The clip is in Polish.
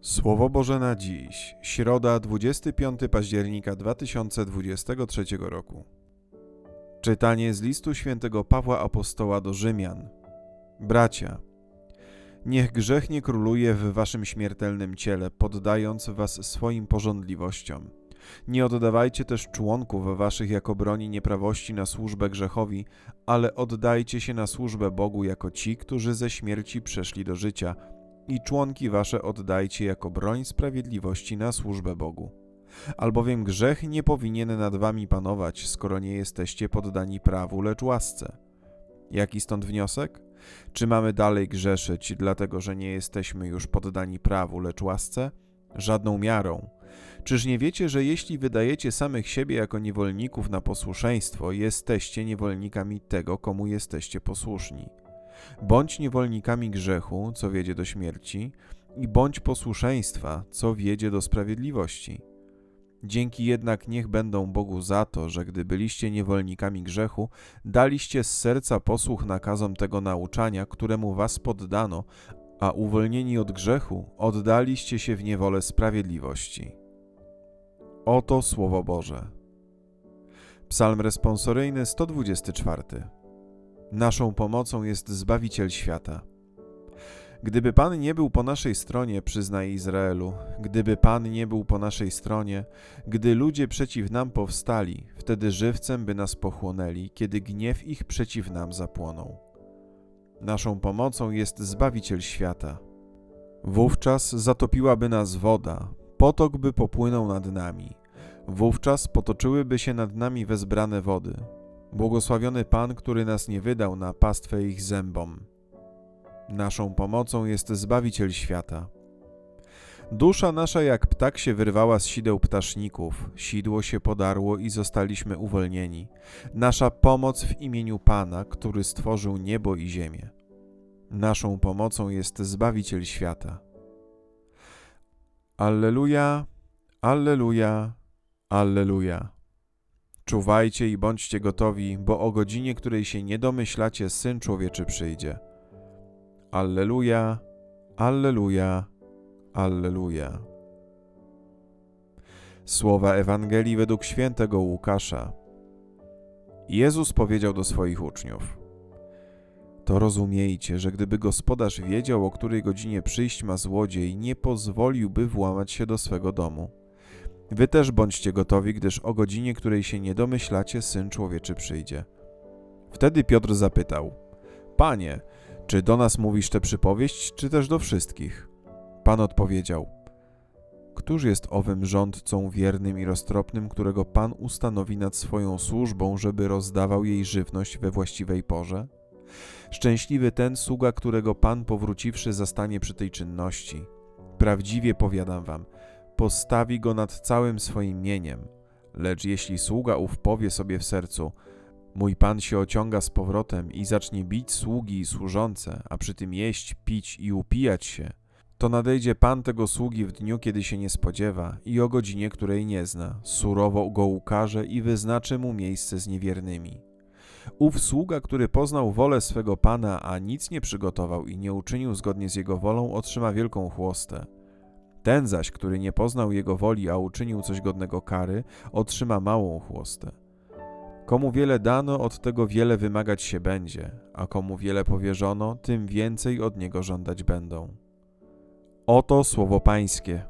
Słowo Boże na dziś, środa 25 października 2023 roku. Czytanie z listu świętego Pawła Apostoła do Rzymian. Bracia, niech grzech nie króluje w waszym śmiertelnym ciele, poddając was swoim porządliwościom. Nie oddawajcie też członków waszych jako broni nieprawości na służbę grzechowi, ale oddajcie się na służbę Bogu jako ci, którzy ze śmierci przeszli do życia – i członki wasze oddajcie jako broń sprawiedliwości na służbę Bogu. Albowiem grzech nie powinien nad wami panować, skoro nie jesteście poddani prawu, lecz łasce. Jaki stąd wniosek? Czy mamy dalej grzeszyć, dlatego że nie jesteśmy już poddani prawu, lecz łasce? Żadną miarą. Czyż nie wiecie, że jeśli wydajecie samych siebie jako niewolników na posłuszeństwo, jesteście niewolnikami tego, komu jesteście posłuszni? Bądź niewolnikami grzechu, co wiedzie do śmierci, i bądź posłuszeństwa, co wiedzie do sprawiedliwości. Dzięki jednak niech będą Bogu za to, że gdy byliście niewolnikami grzechu, daliście z serca posłuch nakazom tego nauczania, któremu was poddano, a uwolnieni od grzechu, oddaliście się w niewolę sprawiedliwości. Oto Słowo Boże. Psalm responsoryjny 124. Naszą pomocą jest Zbawiciel świata. Gdyby Pan nie był po naszej stronie, przyznaj Izraelu, gdyby Pan nie był po naszej stronie, gdy ludzie przeciw nam powstali, wtedy żywcem by nas pochłonęli, kiedy gniew ich przeciw nam zapłonął. Naszą pomocą jest Zbawiciel świata. Wówczas zatopiłaby nas woda, potok by popłynął nad nami, wówczas potoczyłyby się nad nami wezbrane wody, Błogosławiony Pan, który nas nie wydał na pastwę ich zębom. Naszą pomocą jest Zbawiciel świata. Dusza nasza jak ptak się wyrwała z sideł ptaszników, sidło się podarło i zostaliśmy uwolnieni. Nasza pomoc w imieniu Pana, który stworzył niebo i ziemię. Naszą pomocą jest Zbawiciel świata. Alleluja, Alleluja, Alleluja. Czuwajcie i bądźcie gotowi, bo o godzinie, której się nie domyślacie, Syn Człowieczy przyjdzie. Alleluja, Alleluja, Alleluja. Słowa Ewangelii według świętego Łukasza. Jezus powiedział do swoich uczniów: To rozumiejcie, że gdyby gospodarz wiedział, o której godzinie przyjść ma złodziej, nie pozwoliłby włamać się do swego domu. Wy też bądźcie gotowi, gdyż o godzinie, której się nie domyślacie, Syn Człowieczy przyjdzie. Wtedy Piotr zapytał: Panie, czy do nas mówisz tę przypowieść, czy też do wszystkich? Pan odpowiedział: Któż jest owym rządcą wiernym i roztropnym, którego Pan ustanowi nad swoją służbą, żeby rozdawał jej żywność we właściwej porze? Szczęśliwy ten sługa, którego Pan powróciwszy zastanie przy tej czynności. Prawdziwie powiadam wam, postawi go nad całym swoim mieniem. Lecz jeśli sługa ów powie sobie w sercu, mój pan się ociąga z powrotem i zacznie bić sługi i służące, a przy tym jeść, pić i upijać się, to nadejdzie pan tego sługi w dniu, kiedy się nie spodziewa i o godzinie, której nie zna, surowo go ukaże i wyznaczy mu miejsce z niewiernymi. Ów sługa, który poznał wolę swego pana, a nic nie przygotował i nie uczynił zgodnie z jego wolą, otrzyma wielką chłostę. Ten zaś, który nie poznał jego woli, a uczynił coś godnego kary, otrzyma małą chłostę. Komu wiele dano, od tego wiele wymagać się będzie, a komu wiele powierzono, tym więcej od niego żądać będą. Oto słowo Pańskie.